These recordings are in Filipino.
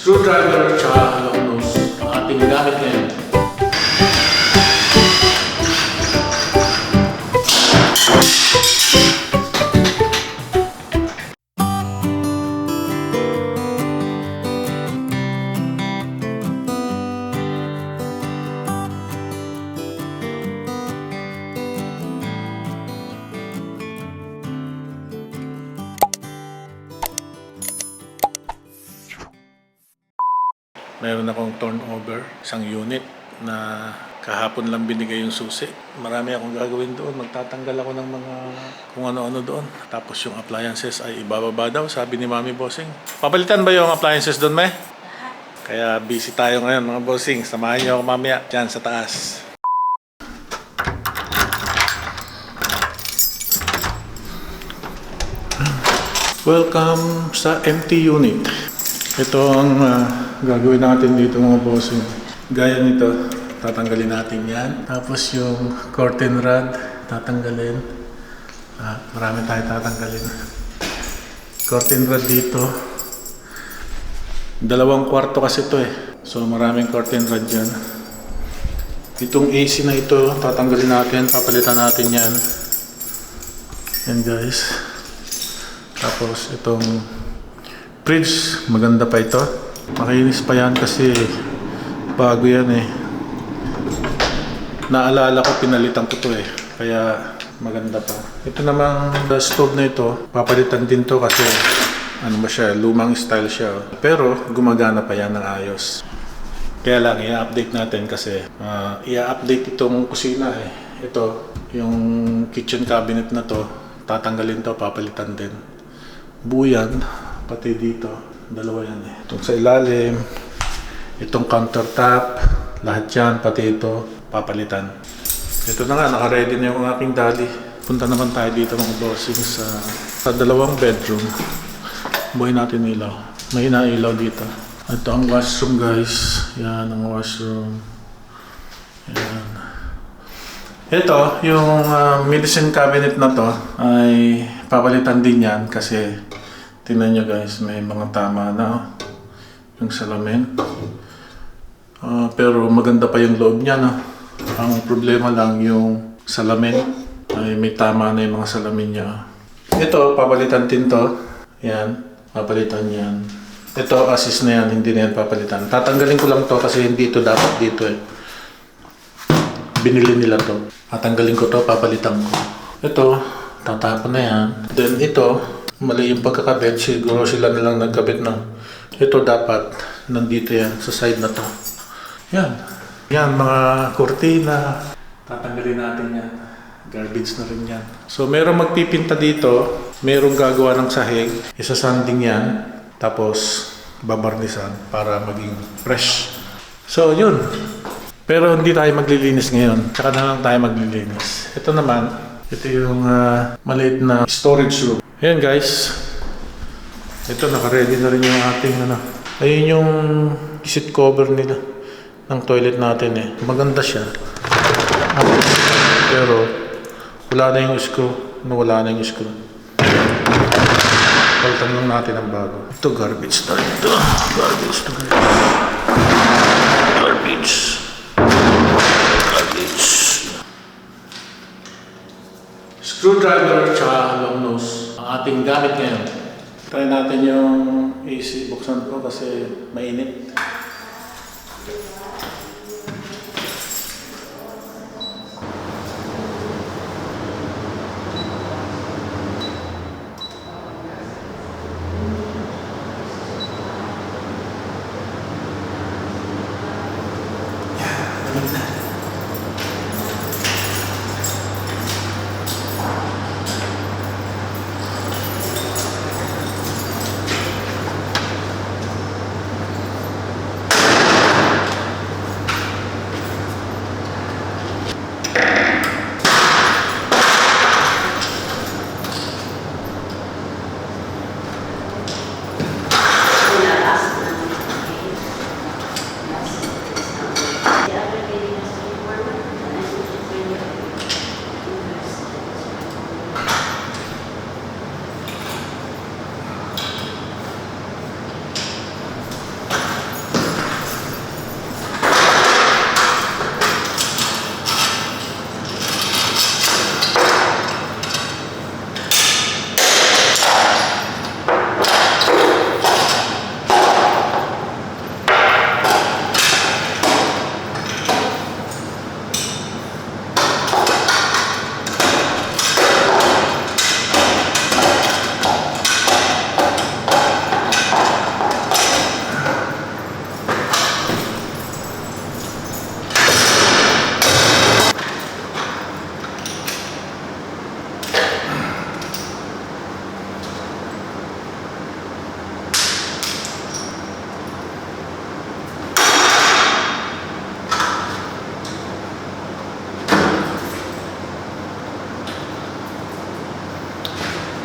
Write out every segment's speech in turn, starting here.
screwdriver kahapon lang binigay yung susi. Marami akong gagawin doon. Magtatanggal ako ng mga kung ano-ano doon. Tapos yung appliances ay ibababa daw, sabi ni Mami Bossing. Papalitan ba yung appliances doon, me? Kaya busy tayo ngayon, mga bossing. Samahan niyo ako mamaya dyan sa taas. Welcome sa empty unit. Ito ang ah, gagawin natin dito mga bossing. Gaya nito, tatanggalin natin yan. Tapos yung curtain rod, tatanggalin. Ah, marami tayo tatanggalin. Curtain rod dito. Dalawang kwarto kasi ito eh. So maraming curtain rod dyan. Itong AC na ito, tatanggalin natin, papalitan natin yan. Yan guys. Tapos itong fridge, maganda pa ito. Makinis pa yan kasi bago yan eh. Naalala ko, pinalitan ko to eh. Kaya maganda pa. Ito namang stove na ito, papalitan din to kasi ano ba siya, lumang style siya. oh. Pero gumagana pa yan ng ayos. Kaya lang, i-update natin kasi ah, i-update itong kusina eh. Ito, yung kitchen cabinet na to, tatanggalin to, papalitan din. Buyan, pati dito, dalawa yan eh. Itong sa ilalim, itong countertop, lahat yan, pati ito, papalitan. Ito na nga, naka-ready na yung aking dali. Punta naman tayo dito mga bossing sa, sa dalawang bedroom. Buhay natin ilaw. May inailaw dito. Ito ang washroom guys. Yan ang washroom. Yan. Ito, yung ah, medicine cabinet na to ay papalitan din yan kasi tingnan nyo guys, may mga tama na oh. yung salamin. Ah, pero maganda pa yung loob niya no. Ang problema lang yung salamin ay may tama na yung mga salamin niya. Ito, papalitan din to. Yan, papalitan yan. Ito, assist na yan, hindi na yan papalitan. Tatanggalin ko lang to kasi hindi ito dapat dito eh. Binili nila to. Tatanggalin ko to, papalitan ko. Ito, tatapon na yan. Then ito, mali yung pagkakabit. Siguro sila nilang nagkabit ng ito dapat nandito yan sa side na to. Yan. Yan, mga kurtina. Tatanggalin natin yan. Garbage na rin yan. So, merong magpipinta dito. Merong gagawa ng sahig. Isasanding yan. Tapos, babarnisan para maging fresh. So, yun. Pero hindi tayo maglilinis ngayon. Tsaka na lang tayo maglilinis. Ito naman, ito yung ah, maliit na storage room. Ayan guys. Ito, naka-ready na rin yung ating ano. Ayun yung seat cover nila ng toilet natin eh. Maganda siya. Pero, wala na yung screw. Nawala na yung screw. Palitan lang natin ang bago. Ito, garbage na ito. Garbage to guys. Garbage. Garbage. Screwdriver tsaka long nose ang ating gamit ngayon. Try natin yung AC. Buksan ko kasi mainit.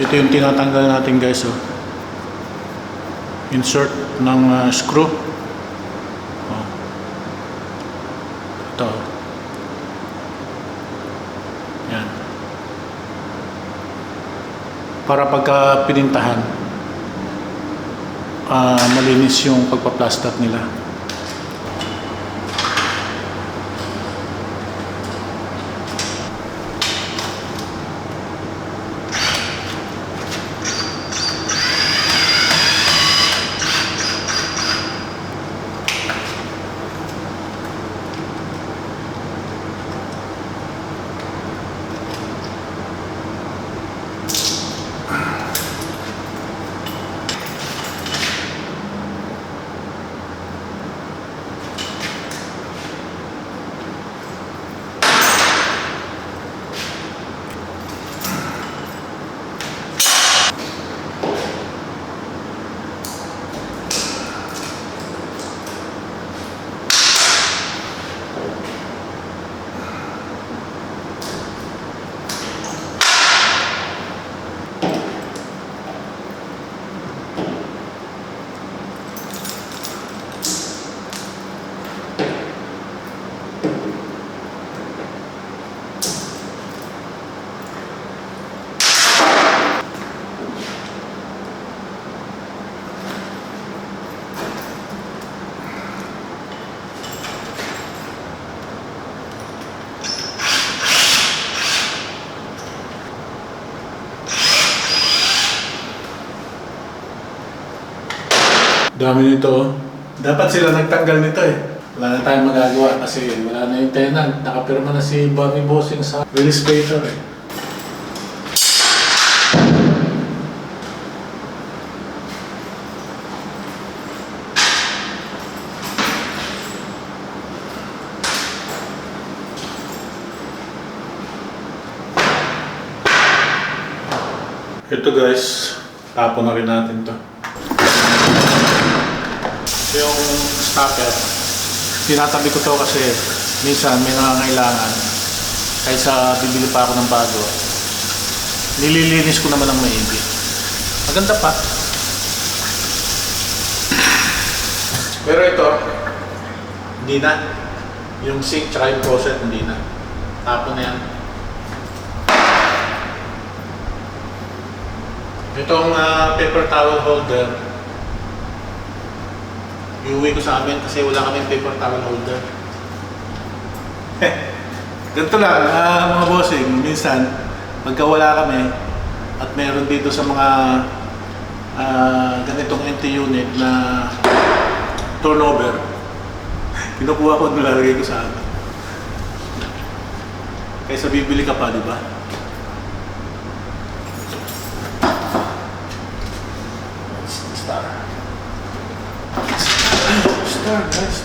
Ito yung tinatanggal natin guys. Oh. Insert ng ah, screw. Oh. Ito. Yan. Para pagka pinintahan, ah, malinis yung pagpa-plaster nila. Dami nito. oh. Dapat sila nagtanggal nito eh. Wala na tayong magagawa kasi wala na yung tenant. Nakapirma na si Bobby Bossing sa release paper eh. Ito guys, tapon na rin natin to. Yung stopper, tinatabi ko to kasi minsan may nangangailangan. Kaysa bibili pa ako ng bago, nililinis ko naman ng maigi. Maganda pa. Pero ito, hindi na. Yung sink tsaka yung faucet, hindi na. Tapon na yan. Itong ah, paper towel holder, iuwi ko sa amin kasi wala kaming paper towel holder. Ganito lang, ah, mga bossing, minsan, pagka wala kami, at meron dito sa mga ah, ganitong empty unit na turnover, kinukuha ko at nilalagay ko sa amin. Kaysa bibili ka pa, di ba? time. Thanks.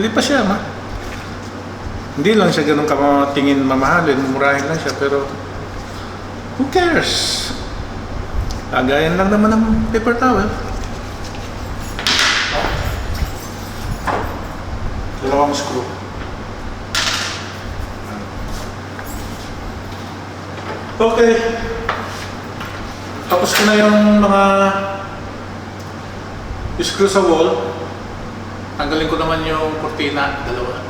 Pwede pa siya, ma. Hindi lang siya ganun kamatingin mamahalin, murahin lang siya, pero who cares? Lagayan lang naman ng paper towel. Dalawang screw. Okay. Tapos ko na yung mga screw sa wall. Tanggalin ko naman yung kortina, dalawa.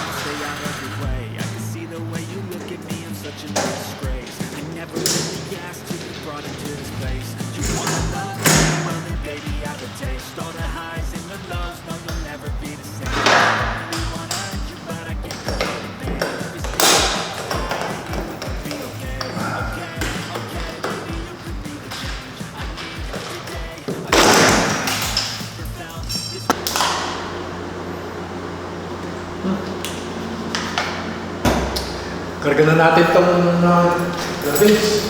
Karga na natin itong uh, garbage.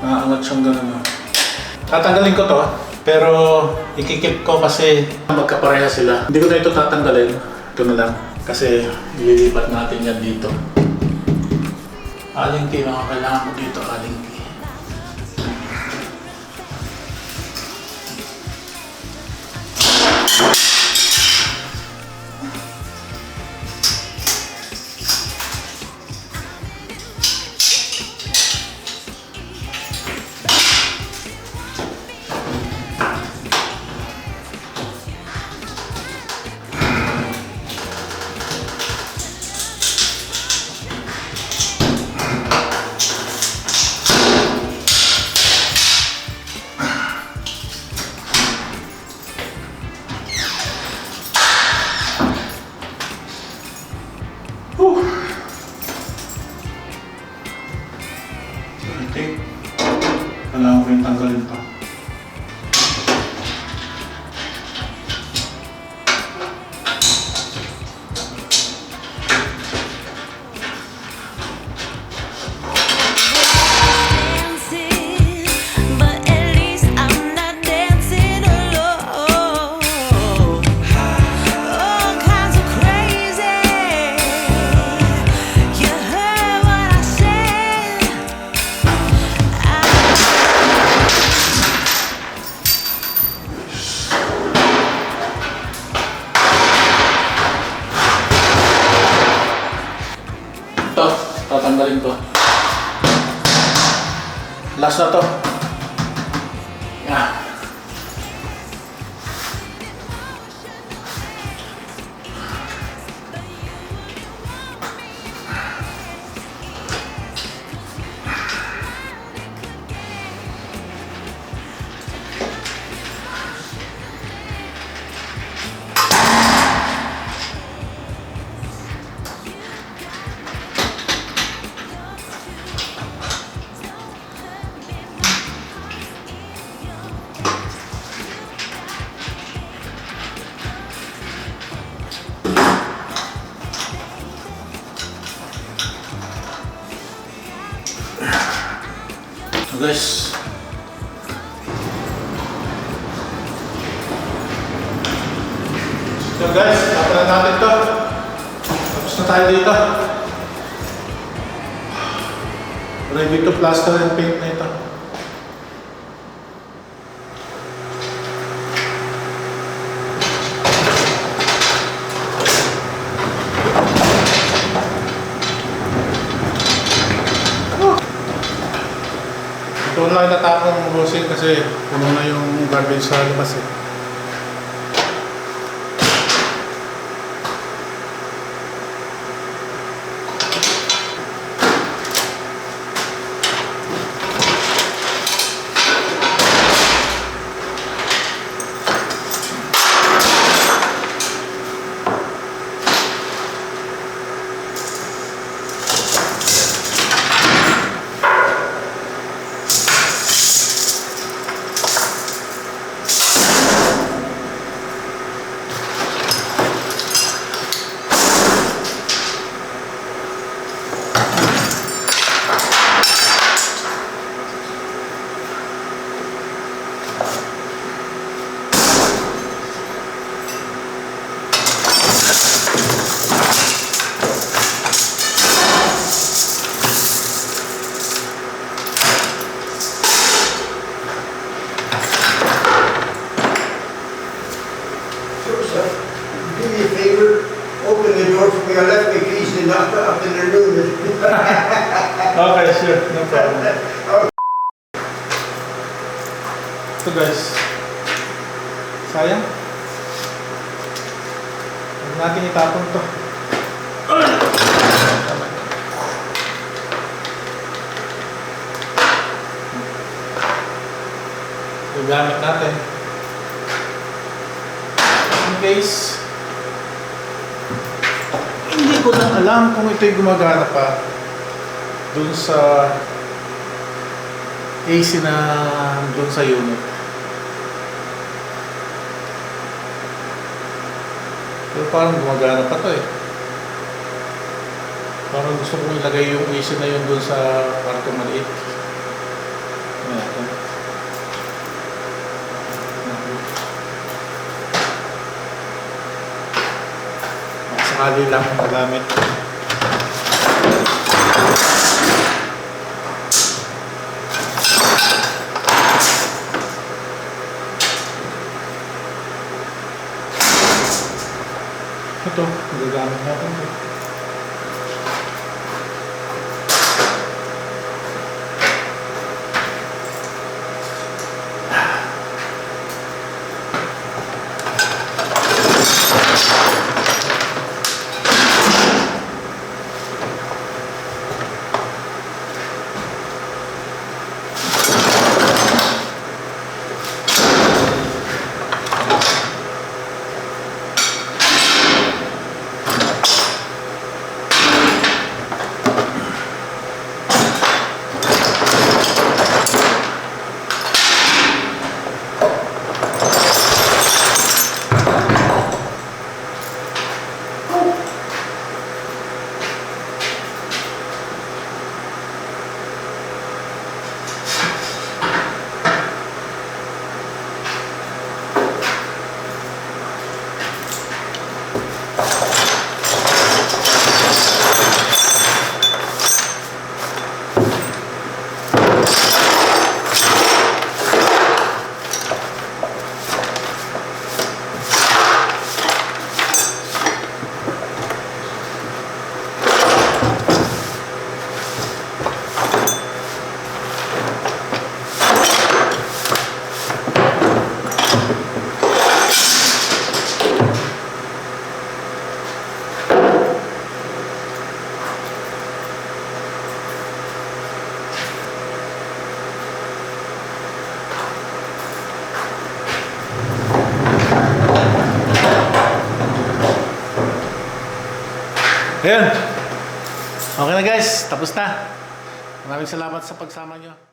Naangat siyang gano'n. no? Tatanggalin ko to, pero ikikip ko kasi magkapareha sila. Hindi ko na ito tatanggalin. Ito na lang. Kasi ililipat natin yan dito. Aling key, mga kailangan ko dito, aling So guys, tapalan natin to. Tapos na tayo dito. Ready to plaster and paint na ito. Doon lang natapong busin kasi puno na yung garbage sa labas eh. Alam kung ito'y gumagana pa dun sa AC na dun sa unit. Pero parang gumagana pa to eh. Parang gusto kong ilagay yung AC na yun dun sa kwarto maliit. Ayan. Sakali lang magamit. Ito, magagamit natin ito. Ayan. Okay na guys, tapos na. Maraming salamat sa pagsama nyo.